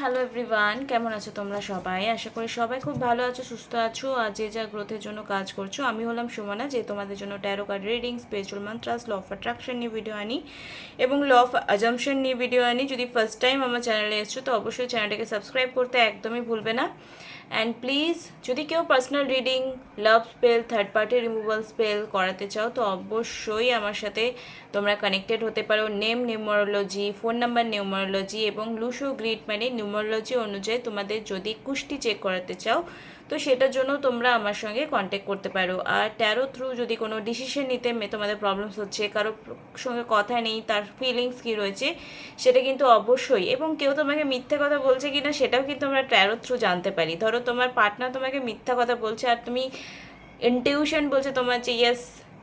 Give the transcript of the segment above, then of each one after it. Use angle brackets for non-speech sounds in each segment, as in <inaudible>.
Hello everyone কেমন আছো তোমরা সবাই? আশা করি সবাই খুব ভালো আছো, সুস্থ আছো, আর যে যা গ্রোথের জন্য কাজ করছ, আমি হলাম সুমনা, যে তোমাদের জন্য tarot card reading special mantras law of attraction নিয়ে ভিডিও আনি এবং ল অফ অ্যাজামশন নিয়ে ভিডিও আনি। যদি ফার্স্ট টাইম আমার চ্যানেলে এসছো, তো অবশ্যই চ্যানেলটাকে সাবস্ক্রাইব করতে একদমই ভুলবে না। অ্যান্ড প্লিজ যদি কেউ personal reading love spell third party removal spell করাতে চাও, তো অবশ্যই আমার সাথে তোমরা কানেক্টেড হতে পারো। Name numerology phone number numerology এবং লুসো গ্রিড মানে নিউমারোলজি অনুযায়ী তোমাদের যদি কুষ্টি চেক করাতে চাও তো সেটার জন্য তোমরা আমার সঙ্গে কন্ট্যাক্ট করতে পারো। আর ট্যারো থ্রু যদি কোনো ডিসিশন নিতে তোমাদের প্রবলেমস হচ্ছে, কারও সঙ্গে কথা নেই, তার ফিলিংস কী রয়েছে, সেটা কিন্তু অবশ্যই। এবং কেউ তোমাকে মিথ্যে কথা বলছে কি না সেটাও কিন্তু আমরা ট্যারো থ্রু জানতে পারি। ধরো তোমার পার্টনার তোমাকে মিথ্যা কথা বলছে আর তুমি ইনটিউশন বলছে তোমার যে yes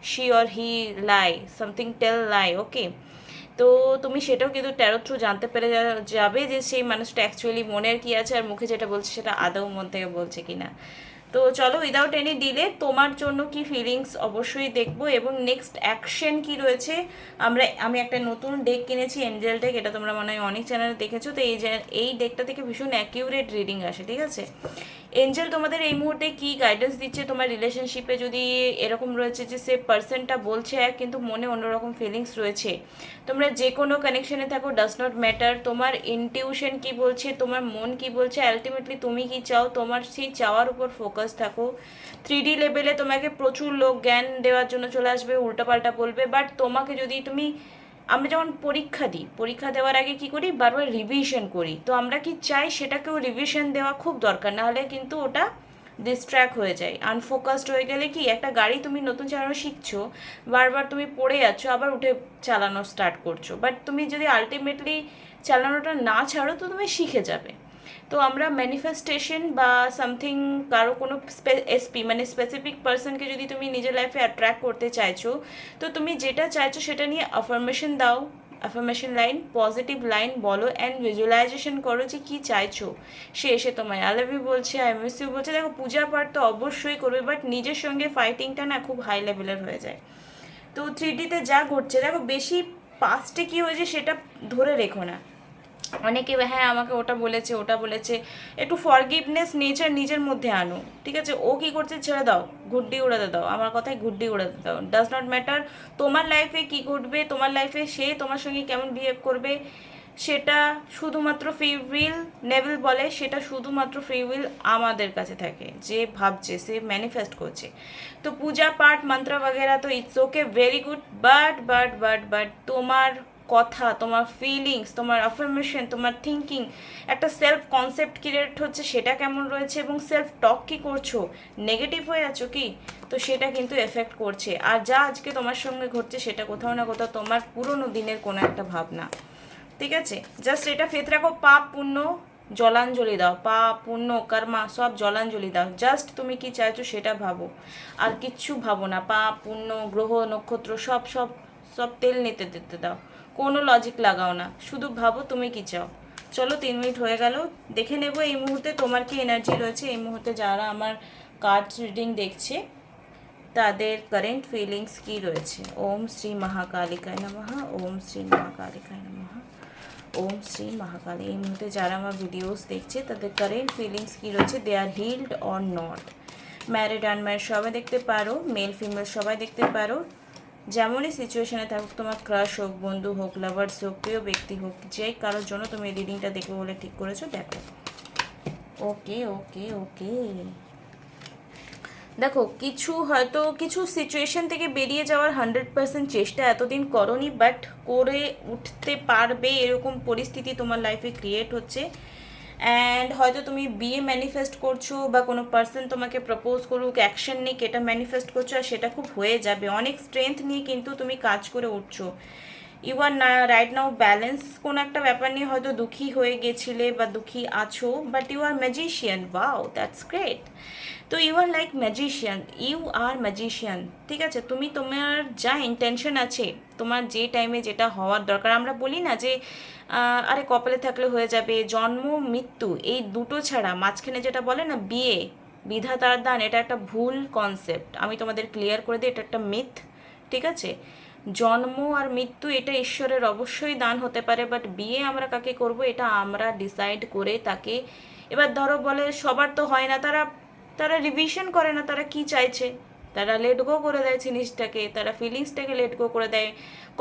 she or he lie something tell lie okay তো তুমি সেটাও কিন্তু ট্যারো থ্রু জানতে পেরে যাবে যে সেই মানুষটা অ্যাকচুয়ালি মনের কি আছে আর মুখে যেটা বলছে সেটা আদৌ মন থেকে বলছে কি না তো চলো উইদাউট এনি ডিলে তোমার জন্য কি ফিলিংস অবশ্যই দেখব এবং নেক্সট অ্যাকশন কি রয়েছে? আমরা, আমি একটা নতুন ডেক কিনেছি এঞ্জেল ডেক এটা তোমরা মনে হয় অনেক চ্যানেলে দেখেছ, তো এই এই ডেকটা থেকে ভীষণ অ্যাকিউরেট রিডিং আসে, ঠিক আছে? এঞ্জেল তোমাদের এই মুহূর্তে কি গাইডেন্স দিচ্ছে? তোমার রিলেশনশিপে যদি এরকম রয়েছে যে, সে পার্সনটা বলছে এক কিন্তু মনে অন্যরকম ফিলিংস রয়েছে, তোমরা যে কোনো কানেকশনে থাকো ডাজ নট ম্যাটার তোমার ইনটিউশন কি বলছে? তোমার মন কি বলছে? আলটিমেটলি তুমি কি চাও? তোমার সেই চাওয়ার উপর ফোকাস থাকো। থ্রি ডি লেভেলে তোমাকে প্রচুর লোক জ্ঞান দেওয়ার জন্য চলে আসবে, উল্টাপাল্টা বলবে। বাট তোমাকে যদি তুমি আমরা যেমন পরীক্ষা দিই, পরীক্ষা দেওয়ার আগে কি করি? বারবার রিভিশন করি। তো আমরা কি চাই? সেটাকেও রিভিশন দেওয়া খুব দরকার নাহলে কিন্তু ওটা ডিস্ট্র্যাক্ট হয়ে যায়। আনফোকাসড হয়ে গেলে কি? একটা গাড়ি তুমি নতুন চালানো শিখছো, বারবার তুমি পড়ে যাচ্ছ, আবার উঠে চালানো স্টার্ট করছ। বাট তুমি যদি আলটিমেটলি চালানোটা না ছাড়ো, তো তুমি শিখে যাবে। তো আমরা ম্যানিফেস্টেশন বা সামথিং কারও কোনো এসপি মানে স্পেসিফিক পার্সনকে যদি তুমি নিজের লাইফে অ্যাট্রাক্ট করতে চাইছো, তো তুমি যেটা চাইছো সেটা নিয়ে অ্যাফার্মেশন দাও। অ্যাফার্মেশন লাইন পজিটিভ লাইন বলো অ্যান্ড ভিজুয়ালাইজেশন করো যে কী চাইছো। সে এসে তোমায় আই বলছে আই মিস ইউ বলছে। দেখো, পূজা পাঠ তো অবশ্যই করবে বাট নিজের সঙ্গে ফাইটিংটা না খুব হাই লেভেলের হয়ে যায়। তো থ্রি ডিতে যা ঘটছে, দেখো, বেশি পাস্টে কী হয়েছে সেটা ধরে রেখো না। অনেকে হ্যাঁ আমাকে ওটা বলেছে ওটা বলেছে। একটু ফরগিভনেস নেচার নিজের মধ্যে আনো ঠিক আছে? ও কি করছে? ছেড়ে দাও, ঘুড্ডি উড়াতে দাও। আমার কথায় ঘুড্ডি উড়াতে দাও। ডাজ নট ম্যাটার তোমার লাইফে কি ঘটবে, তোমার লাইফে সে তোমার সঙ্গে কেমন বিহেভ করবে, সেটা শুধুমাত্র ফ্রি উইল নেভেল বলে, সেটা শুধুমাত্র ফ্রি উইল আমাদের কাছে থাকে। যে ভাবছে, সে ম্যানিফেস্ট করছে। তো পূজা, পাঠ, মন্ত্র, বগেরা তো it's okay very good but but but but তোমার কথা, তোমার ফিলিংস তোমার অ্যাফার্মেশন তোমার থিঙ্কিং একটা সেলফ কনসেপ্ট ক্রিয়েট হচ্ছে, সেটা কেমন রয়েছে এবং সেলফ টক কী করছ? নেগেটিভ হয়ে আছো কি? তো সেটা কিন্তু এফেক্ট করছে। আর যা আজকে তোমার সঙ্গে ঘটছে, সেটা কোথাও না কোথাও তোমার পুরনো দিনের কোনো একটা ভাবনা। ঠিক আছে? জাস্ট এটা ফেত রাখো পাপ পুণ্য জলাঞ্জলি দাও। পাপ পুণ্য কর্মা, সব জলাঞ্জলি দাও। জাস্ট তুমি কি চাইছো, সেটা ভাবো। আর কিচ্ছু ভাবো না। পাপ পুণ্য গ্রহ, নক্ষত্র, সব সব সব তেল নিতে, দিতে দাও। কোনো লজিক লাগাও না। শুধু ভাবো তুমি কি চাও। চলো তিন মিনিট হয়ে গেল। দেখে নেব এই মুহূর্তে তোমার কি এনার্জি রয়েছে। এই মুহূর্তে যারা আমার কার্ড রিডিং দেখছে, তাদের কারেন্ট ফিলিংস কি রয়েছে? ওম শ্রী মহাকালিকায় নমঃ। ওম শ্রী মহাকালিকায় নমঃ। ওম শ্রী মহাকালী। এই মুহূর্তে যারা আমার ভিডিওস দেখছে, তাদের কারেন্ট ফিলিংস কি রয়েছে? They are held or not married unmarried সবাই দেখতে পারো। মেল ফিমেল সবাই দেখতে পারো। যেমনই সিচুয়েশনে থাকুক, তোমার ক্রাশ হোক, বন্ধু হোক লাভার্স হোক, প্রিয় ব্যক্তি হোক, যে কারোর জন্য তুমি এই রিডিংটা দেখবে বলে ঠিক করেছ, দেখো। ওকে ওকে ওকে। দেখো, কিছু হয়তো কিছু সিচুয়েশন থেকে বেরিয়ে যাওয়ার হান্ড্রেড পার্সেন্ট চেষ্টা এতদিন করনি বাট করে উঠতে পারবে এরকম পরিস্থিতি তোমার লাইফে ক্রিয়েট হচ্ছে। অ্যান্ড হয়তো তুমি বিয়ে ম্যানিফেস্ট করছ বা কোনো পার্সন তোমাকে প্রপোজ করুক অ্যাকশন নিক, এটা ম্যানিফেস্ট করছ আর সেটা খুব হয়ে যাবে। অনেক স্ট্রেংথ নিয়ে কিন্তু তুমি কাজ করে উঠছো। ইউ আর না রাইট নাও ব্যালেন্স কোনো একটা ব্যাপার নিয়ে হয়তো দুঃখী হয়ে গেছিলে বা দুঃখী আছো but you are magician wow that's great তো you are like magician you are magician ঠিক আছে? তুমি, তোমার যা ইন্টেনশন আছে, তোমার যে টাইমে যেটা হওয়ার দরকার, আমরা বলি না যে আরে কপালে থাকলে হয়ে যাবে, জন্ম, মৃত্যু, এই দুটো ছাড়া। মাঝখানে যেটা বলে না, বিয়ে, বিধাতার দান, এটা একটা ভুল কনসেপ্ট আমি তোমাদের ক্লিয়ার করে দিই, এটা একটা মিথ ঠিক আছে? জন্ম আর মৃত্যু, এটা ঈশ্বরের অবশ্যই দান হতে পারে বাট বিয়ে আমরা কাকে করব, এটা আমরা ডিসাইড করে তাকে, এবার ধরো বলে সবার তো হয় না, তারা তারা রিভিশন করে না, তারা কি চাইছে? তারা লেট গো করে দেয় জিনিসটাকে, তারা ফিলিংসটাকে লেট গো করে দেয়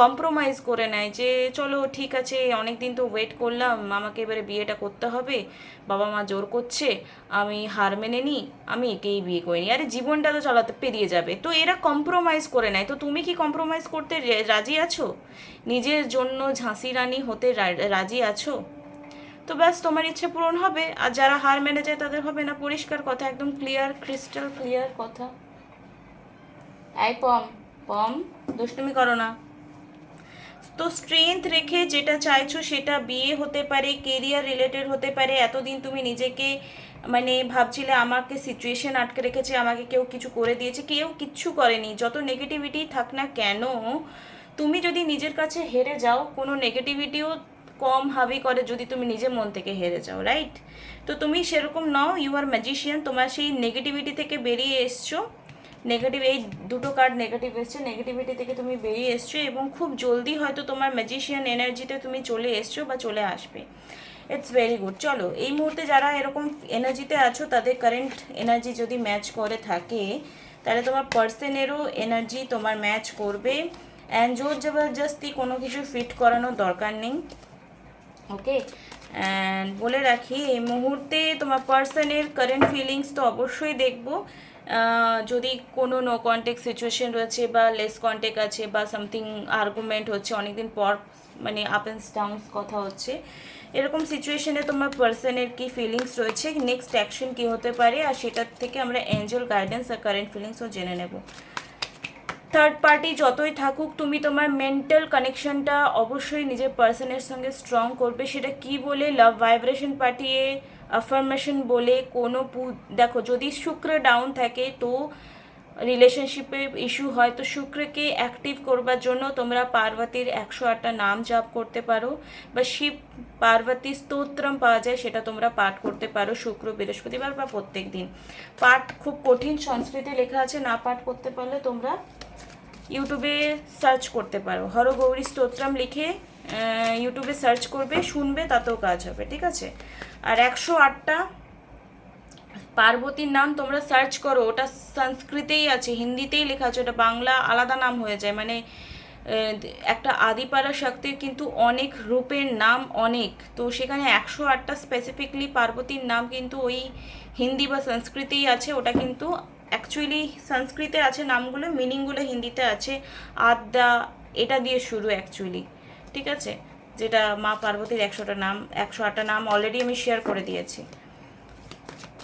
কম্প্রোমাইজ করে নেয় যে, চলো, ঠিক আছে অনেক দিন তো ওয়েট করলাম, আমাকে এবারে বিয়েটা করতে হবে, বাবা মা জোর করছে, আমি হার মেনে নিই, আমি একেই বিয়ে করে নিই। আরে, জীবনটা তো চালাতে পেরিয়ে যাবে। তো এরা কম্প্রোমাইজ করে নেয়। তো তুমি কি কম্প্রোমাইজ করতে রাজি আছো? নিজের জন্য ঝাঁসি রানী হতে রাজি আছো? তো ব্যাস, তোমার ইচ্ছে পূরণ হবে। আর যারা হার মেনে যায়, তাদের হবে না। পরিষ্কার কথা, একদম ক্লিয়ার ক্রিস্টাল ক্লিয়ার কথা। এই পম পম। দুষ্টুমি করো না। তো স্ট্রেংথ রেখে যেটা চাইছো সেটা বিয়ে হতে পারে কেরিয়ার রিলেটেড হতে পারে। এতদিন তুমি নিজেকে মানে ভাবছিলে আমাকে সিচুয়েশন আটকে রেখেছে, আমাকে কেউ কিছু করে দিয়েছে, কেউ কিচ্ছু করেনি। যত নেগেটিভিটি থাক না কেন, তুমি যদি নিজের কাছে হেরে যাও, কোনো নেগেটিভিটিও কম হাবি করে যদি তুমি নিজের মন থেকে হেরে যাও রাইট তো তুমি সেরকম নাও ইউ আর ম্যাজিশিয়ান তোমার সেই নেগেটিভিটি থেকে বেরিয়ে এসছো। নেগেটিভ এই দুটো কার্ড নেগেটিভ এসছে। নেগেটিভিটি থেকে তুমি বেরিয়ে এসছো এবং খুব জলদি হয়তো তোমার ম্যাজিশিয়ান এনার্জিতে তুমি চলে এসছো বা চলে আসবে। ইটস ভেরি গুড চলো, এই মুহূর্তে যারা এরকম এনার্জিতে আছো, তাদের কারেন্ট এনার্জি যদি ম্যাচ করে থাকে, তাহলে তোমার পার্সনেরও এনার্জি তোমার ম্যাচ করবে। অ্যান্ড জোর জবরদস্তি কোনো কিছু ফিট করানোর দরকার নেই। ওকে অ্যান্ড বলে রাখি, এই মুহূর্তে তোমার পার্সনের কারেন্ট ফিলিংস তো অবশ্যই দেখব। যদি কোনো নো কন্টেক্ট সিচুয়েশন রয়েছে বা লেস কন্টেক্ট আছে বা সামথিং আর্গুমেন্ট হচ্ছে, অনেকদিন পর মানে আপ অ্যান্ড ডাউনস কথা হচ্ছে, এরকম সিচুয়েশনে তোমার পার্সনের কি ফিলিংস রয়েছে? নেক্সট অ্যাকশন কি হতে পারে? আর সেটার থেকে আমরা এঞ্জেল গাইডেন্স আর কারেন্ট ফিলিংসও জেনে নেব। থার্ড পার্টি যতই থাকুক, তুমি তোমার মেন্টাল কানেকশনটা অবশ্যই নিজের পার্সনের সঙ্গে স্ট্রং করবে। সেটা কি বলে? লাভ ভাইব্রেশন পাঠিয়ে অ্যাফার্মেশন বলে কোনো পু- দেখো যদি শুক্র ডাউন থাকে তো রিলেশনশিপে ইস্যু হয়, তো শুক্রকে অ্যাক্টিভ করবার জন্য তোমরা পার্বতীর একশো আটটা নাম জাপ করতে পারো বা শিব পার্বতী স্তোত্রম পাওয়া যায় সেটা তোমরা পাঠ করতে পারো শুক্র, বৃহস্পতিবার বা প্রত্যেক দিন। পাঠ খুব কঠিন, সংস্কৃতে লেখা আছে, না পাঠ করতে পারলে তোমরা ইউটিউবে সার্চ করতে পারো। হর গৌরী স্তোত্রম লিখে ইউটিউবে সার্চ করবে, শুনবে, তাতেও কাজ হবে, ঠিক আছে? আর একশো আটটা পার্বতীর নাম তোমরা সার্চ করো, ওটা সংস্কৃতেই আছে, হিন্দিতেই লেখা আছে, ওটা বাংলা আলাদা নাম হয়ে যায় মানে একটা আদিপারা শক্তির কিন্তু অনেক রূপের নাম অনেক, তো সেখানে একশো আটটা স্পেসিফিকলি পার্বতীর নাম কিন্তু ওই হিন্দি বা সংস্কৃতেই আছে, ওটা কিন্তু অ্যাকচুয়ালি সংস্কৃতে আছে নামগুলো মিনিংগুলো হিন্দিতে আছে, আদ্যা, এটা দিয়ে শুরু অ্যাকচুয়ালি ঠিক আছে? যেটা মা পার্বতীর একশোটা নাম একশো আটটা নাম অলরেডি আমি শেয়ার করে দিয়েছি।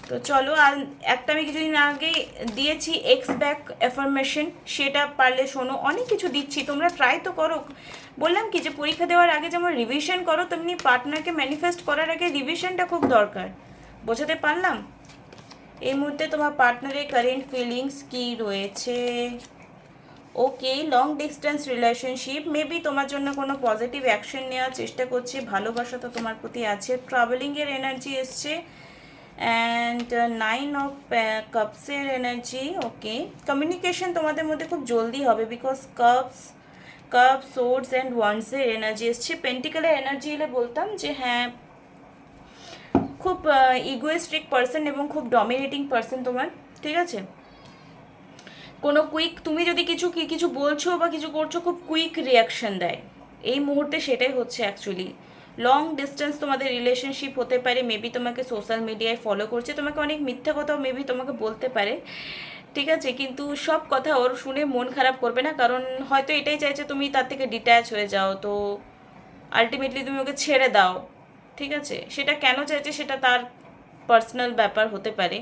তো চলো, আর একটা আমি কিছুদিন আগে দিয়েছি এক্স ব্যাক অ্যাফার্মেশন সেটা পারলে শোনো, অনেক কিছু দিচ্ছি, তোমরা ট্রাই তো করো। বললাম কি যে পরীক্ষা দেওয়ার আগে যেমন রিভিশন করো, তেমনি পার্টনারকে ম্যানিফেস্ট করার আগে রিভিশনটা খুব দরকার। বোঝাতে পারলাম? এই মুহূর্তে তোমার পার্টনারের কারেন্ট ফিলিংস কি রয়েছে? Okay long distance relationship maybe তোমার জন্য কোনো পজিটিভ অ্যাকশন নেওয়ার চেষ্টা করছে। ভালোবাসা তো তোমার প্রতি আছে। ট্রাভেলিংয়ের এনার্জি এসছে। অ্যান্ড নাইন অফ কাপসের এনার্জি ওকে কমিউনিকেশন তোমাদের মধ্যে খুব জলদি হবে because cups cup swords and ওয়ান্সের energy এসছে। পেন্টিক্যালের এনার্জি এলে বলতাম যে হ্যাঁ খুব ইগোয়েস্ট্রিক পার্সন এবং খুব ডমিনেটিং পার্সন তোমার, ঠিক আছে? কোনো কুইক তুমি যদি কিছু কি, কিছু বলছো বা কিছু করছ, খুব কুইক রিয়াকশন দেয়। এই মুহূর্তে সেটাই হচ্ছে অ্যাকচুয়ালি লং ডিস্টেন্স তোমাদের রিলেশনশিপ হতে পারে মেবি তোমাকে সোশ্যাল মিডিয়ায় ফলো করছে, তোমাকে অনেক মিথ্যা কথাও মেবি তোমাকে বলতে পারে, ঠিক আছে? কিন্তু সব কথা ওর শুনে মন খারাপ করবে না, কারণ হয়তো এটাই চাইছে তুমি তার থেকে ডিট্যাচ হয়ে যাও, তো আলটিমেটলি তুমি ওকে ছেড়ে দাও, ঠিক আছে? সেটা কেন চাইছে সেটা তার পার্সোনাল ব্যাপার হতে পারে,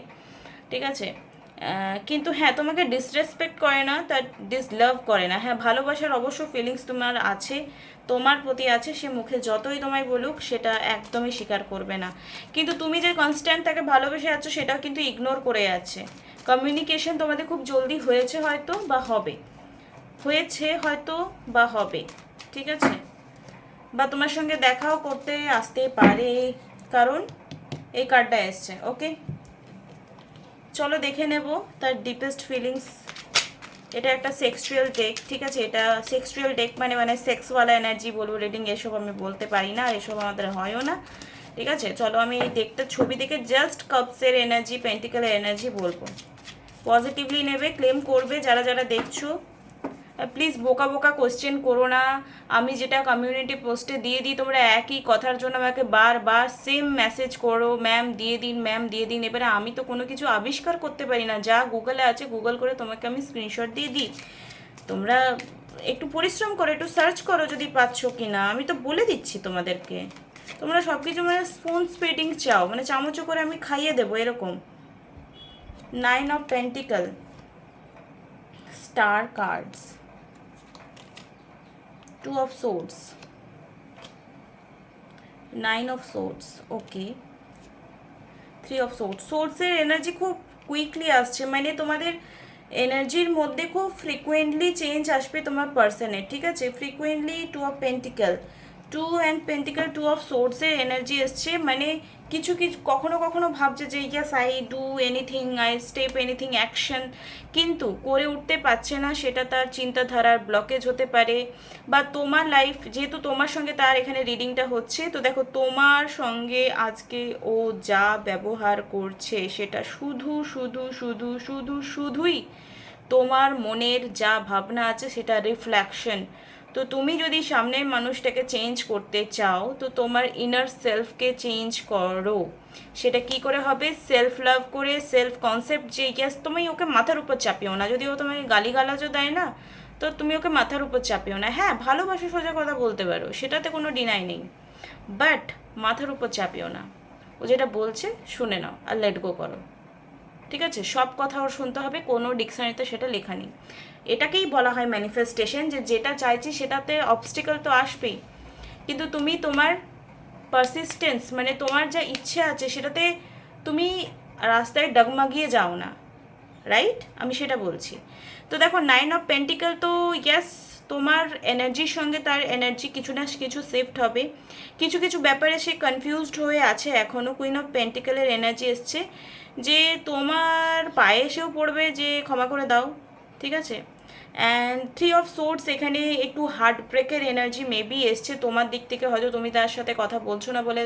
ঠিক আছে? কিন্তু হ্যাঁ তোমাকে ডিসরেসপেক্ট করে না তার ডিসলাভ করে না। হ্যাঁ ভালোবাসার অবশ্য ফিলিংস তোমার আছে, তোমার প্রতি আছে, সে মুখে যতই তোমায় বলুক, সেটা একদমই স্বীকার করবে না। কিন্তু তুমি যে কনস্ট্যান্ট তাকে ভালোবেসে আছো, সেটাও কিন্তু ইগনোর করে যাচ্ছে কমিউনিকেশন তোমাদের খুব জলদি হয়েছে হয়তো বা হবে। হয়েছে হয়তো বা হবে, ঠিক আছে? বা তোমার সঙ্গে দেখাও করতে আসতে পারে, কারণ এই কার্ডটা এসছে ওকে চলো দেখে নেব তার ডিপেস্ট ফিলিংস এটা একটা সেক্সুয়াল ডেক ঠিক আছে? এটা সেক্সুয়াল ডেক মানে মানে সেক্সওয়ালা এনার্জি বলব রিডিং এসব আমি বলতে পারি না এসব আমাদের হয়ও না। ঠিক আছে? চলো আমি এই ডেকটা ছবি দেখে জাস্ট কাপসের এনার্জি পেন্টিক্যালের এনার্জি বলব। পজিটিভলি নেবে ক্লেম করবে, যারা যারা দেখছ প্লিজ বোকা বোকা কোশ্চেন করো না। আমি যেটা কমিউনিটি পোস্টে দিয়ে দিই, তোমরা একই কথার জন্য আমাকে বারবার সেম মেসেজ করো ম্যাম দিয়ে দিন ম্যাম দিয়ে দিন। এবারে আমি তো কোনো কিছু আবিষ্কার করতে পারি না। যা গুগলে আছে গুগল করে তোমাকে আমি স্ক্রিনশট দিয়ে দিই। তোমরা একটু পরিশ্রম করো, একটু সার্চ করো যদি পাচ্ছ কি না আমি তো বলে দিচ্ছি তোমাদেরকে। তোমরা সব কিছু মানে স্পুন স্পিডিং চাও। মানে চামচো করে আমি খাইয়ে দেবো, এরকম। Nine of pentacle star cards two of swords nine of swords okay three of swords সোর্সের এনার্জি খুব কুইকলি আসছে মানে তোমাদের এনার্জির মধ্যে খুব ফ্রিকুয়েন্টলি চেঞ্জ আসবে তোমার পার্সনের ঠিক আছে? Frequently two of pentacle two and pentacle two of সোর্সের এনার্জি এসছে। মানে কিছু কিছু, কখনো কখনো ভাবছে যে yes I do anything I step anything action কিন্তু করে উঠতে পারছে না, সেটা তার চিন্তাধারার ব্লকেজ হতে পারে। বা তোমার লাইফ যেহেতু তোমার সঙ্গে তার এখানে রিডিংটা হচ্ছে, তো দেখো, তোমার সঙ্গে আজকে ও যা ব্যবহার করছে, সেটা শুধু শুধু শুধু শুধু, শুধুই তোমার মনের যা ভাবনা আছে, সেটা রিফ্লেকশন তো তুমি যদি সামনের মানুষটাকে চেঞ্জ করতে চাও, তো তোমার ইনার সেলফকে চেঞ্জ করো। সেটা কি করে হবে? সেলফ লাভ করে সেলফ কনসেপ্ট যে ইয়াস তুমি ওকে মাথার উপর চাপিও না। যদি ও তোমাকে গালিগালাজও দেয় না, তো তুমি ওকে মাথার উপর চাপিও না। হ্যাঁ ভালোবাসে, সোজা কথা বলতে পারো, সেটাতে কোনো ডিনাই নেই। বাট মাথার উপর চাপিও না। ও যেটা বলছে, শুনে নাও আর লেট গো করো। ঠিক আছে? সব কথা ওর শুনতে হবে, কোনো ডিকশনারিতে সেটা লেখা নেই। এটাকেই বলা হয় ম্যানিফেস্টেশন যে যেটা চাইছি সেটাতে অবস্টিকল তো আসবেই। কিন্তু তুমি তোমার পারসিস্টেন্স মানে তোমার যা ইচ্ছে আছে সেটাতে তুমি রাস্তায় ডগমাগিয়ে যাও না। রাইট আমি সেটা বলছি। তো দেখো নাইন অফ পেন্টিক্যাল তো ইয়াস তোমার এনার্জির সঙ্গে তার এনার্জি কিছু না কিছু সেফট হবে। কিছু কিছু ব্যাপারে সে কনফিউজড হয়ে আছে এখনও কুইন অফ পেন্টিক্যালের এনার্জি এসছে। যে তোমার পায়ে এসেও পড়বে যে ক্ষমা করে দাও, ঠিক আছে? অ্যান্ড থ্রি অফ সোর্স এখানে একটু হার্ট ব্রেকের এনার্জি মেবি এসছে তোমার দিক থেকে, হয়তো তুমি তার সাথে কথা বলছো না বলে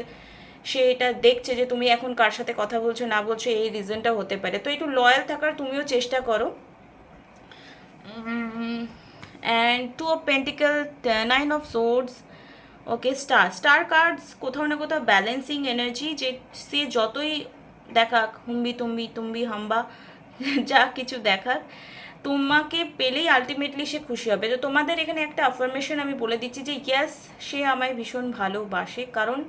সে এটা দেখছে যে তুমি এখন কার সাথে কথা বলছো না বলছো, এই রিজনটা হতে পারে। তো একটু লয়াল থাকার তুমিও চেষ্টা করো। And two of pentacle nine of swords okay star star cards কোথাও না কোথাও ব্যালেন্সিং এনার্জি যে সে যতই দেখাক, হুম্বি তুম্বি তুম্বি হাম্বা, <laughs> যা কিছু দেখাক। তোমাকে পেলেই আলটিমেটলি সে খুশি হবে। তো তোমাদের এখানে একটা আফার্মেশন আমি বলে দিচ্ছি যে ইয়াস সে আমায় ভীষণ ভালোবাসে। কারণ,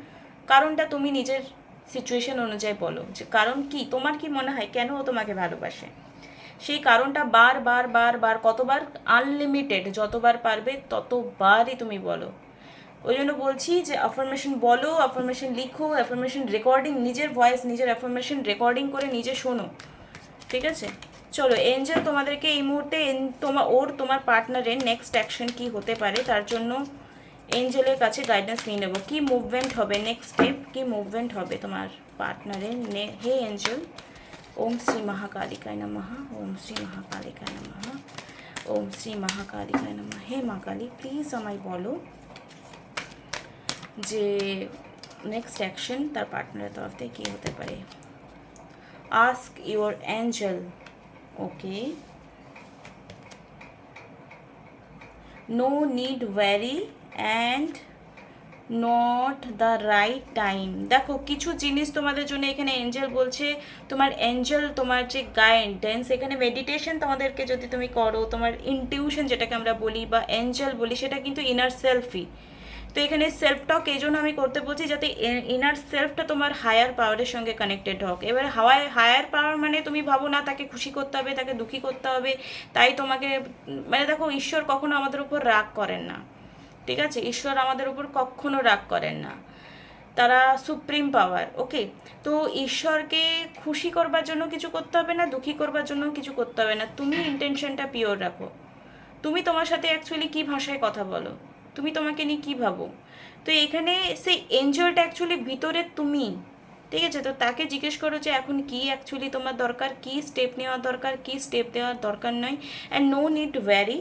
কারণটা তুমি নিজের সিচুয়েশন অনুযায়ী বলো। যে কারণ কি? তোমার কি মনে হয় কেন ও তোমাকে ভালোবাসে? সেই কারণটা বার বার বার বার, কতবার? আনলিমিটেড যতবার পারবে ততবারই তুমি বলো। ওই জন্য বলছি যে অ্যাফার্মেশন বলো অ্যাফার্মেশন লিখো অ্যাফার্মেশন রেকর্ডিং নিজের ভয়েস নিজের অ্যাফার্মেশন রেকর্ডিং করে নিজে শোনো। ঠিক আছে? চলো এঞ্জেল তোমাদেরকে এই মুহূর্তে তোমার ওর, তোমার পার্টনারের নেক্সট অ্যাকশন কি হতে পারে, তার জন্য এঞ্জেলের কাছে গাইডেন্স নিয়ে নেব। কী মুভমেন্ট হবে? নেক্সট স্টেপ কী মুভমেন্ট হবে তোমার পার্টনারের নে, হে এঞ্জেল ওম শ্রী মহাকালিকায় নমঃ, ওম শ্রী মহাকালিকায় নমঃ, ওম শ্রী মহাকালিকায় নমঃ। হে মা কালী প্লিজ আমায় বলো যে নেক্সট অ্যাকশন তার পার্টনারের তরফ থেকে কী হতে পারে? Ask your angel okay no need very and not the right time দেখো, কিছু জিনিস তোমাদের জন্য এখানে এঞ্জেল বলছে, তোমার এঞ্জেল তোমার যে গাইডেন্স এখানে মেডিটেশন তোমাদেরকে যদি তুমি করো, তোমার ইনটিউশন যেটাকে আমরা বলি বা এঞ্জেল বলি, সেটা কিন্তু ইনার সেলফই তো এখানে সেলফ টক এই জন্য আমি করতে বলছি যাতে ইনার সেলফটা তোমার হায়ার পাওয়ারের সঙ্গে কানেক্টেড হোক। এবার হাওয়ায় হায়ার পাওয়ার মানে তুমি ভাবো না, তাকে খুশি করতে হবে, তাকে দুঃখী করতে হবে, তাই তোমাকে মানে দেখো ঈশ্বর কখনো আমাদের উপর রাগ করেন না, ঠিক আছে? ঈশ্বর আমাদের উপর কখনো রাগ করেন না। তারা সুপ্রিম পাওয়ার ওকে তো ঈশ্বরকে খুশি করবার জন্য কিছু করতে হবে না, দুঃখী করবার জন্য কিছু করতে হবে না। তুমি ইন্টেনশনটা পিওর রাখো। তুমি তোমার সাথে অ্যাকচুয়ালি কী ভাষায় কথা বলো? তুমি তোমাকে নিয়ে কী ভাবো? তো এখানে সেই এঞ্জলটা অ্যাকচুয়ালি ভিতরে তুমি, ঠিক আছে? তো তাকে জিজ্ঞেস করো যে এখন কি অ্যাকচুয়ালি তোমার দরকার? কি স্টেপ নেওয়ার দরকার? কি স্টেপ দেওয়ার দরকার নয় অ্যান্ড নো নিড ভ্যারি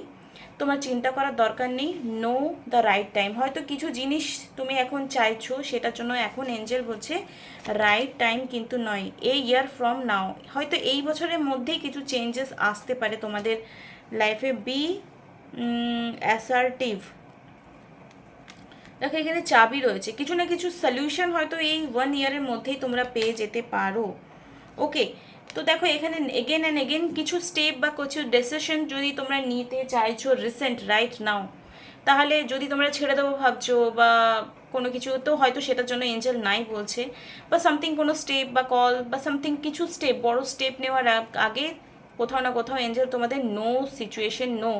তোমার চিন্তা করার দরকার নেই নো দ্য রাইট টাইম হয়তো কিছু জিনিস তুমি এখন চাইছো, সেটার জন্য এখন এঞ্জেল বলছে রাইট টাইম কিন্তু নয় এ ইয়ার ফ্রম নাও হয়তো এই বছরের মধ্যেই কিছু চেঞ্জেস আসতে পারে তোমাদের লাইফে বি অ্যাসার্টিভ দেখো, এখানে চাবি রয়েছে। কিছু না কিছু সলিউশন হয়তো এই ওয়ান ইয়ারের মধ্যেই তোমরা পেয়ে যেতে পারো। ওকে তো দেখো, এখানে এগেন অ্যান্ড এগেন কিছু স্টেপ বা কিছু ডিসিশন যদি তোমরা নিতে চাইছো রিসেন্ট রাইট নাও তাহলে যদি তোমরা ছেড়ে দেবো ভাবছ বা কোনো কিছু, তো হয়তো সেটার জন্য এঞ্জেল নাই বলছে। বা সামথিং কোনো স্টেপ বা কল বা সামথিং কিছু স্টেপ বড় স্টেপ নেওয়ার আগে কোথাও না কোথাও এঞ্জেল তোমাদের নো সিচুয়েশন নো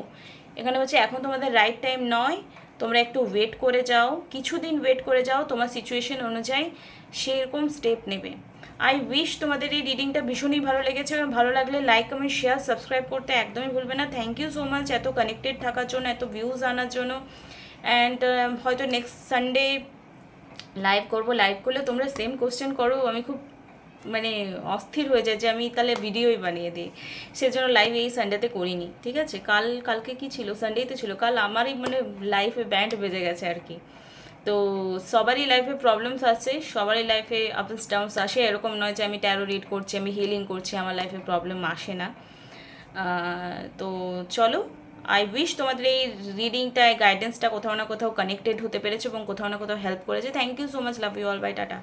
এখানে হচ্ছে এখন তোমাদের রাইট টাইম নয়। তোমরা একটু ওয়েট করে যাও, কিছুদিন ওয়েট করে যাও, তোমার সিচুয়েশন অনুযায়ী সেরকম স্টেপ নেবে। আই উইশ তোমাদের এই রিডিংটা ভীষণই ভালো লেগেছে এবং ভালো লাগলে লাইক কমেন্ট শেয়ার সাবস্ক্রাইব করতে একদমই ভুলবে না। থ্যাংক ইউ সো মাচ এত কানেক্টেড থাকার জন্য, এত ভিউজ আনার জন্য। অ্যান্ড হয়তো নেক্সট সানডে লাইভ করব। লাইভ করলে তোমরা সেম কোশ্চেন করো। আমি খুব মানে অস্থির হয়ে যায় যে আমি তাহলে ভিডিওই বানিয়ে দিই। সেজন্য লাইভ এই সানডেতে করিনি, ঠিক আছে? কাল, কালকে কি ছিল? সানডেতে ছিল। কাল আমারই মানে লাইফে ব্যান্ড বেজে গেছে আর কি। তো সবারই লাইফে প্রবলেমস আছে, সবারই লাইফে আপস ডাউনস আসে। এরকম নয় যে আমি ট্যারো রিড করছি, আমি হিলিং করছি, আমার লাইফে প্রবলেম আসে না। তো চলো আই উইশ তোমাদের এই রিডিংটা গাইডেন্সটা কোথাও না কোথাও কানেক্টেড হতে পেরেছে এবং কোথাও না কোথাও হেল্প করেছে। Thank you so much love you all bye tata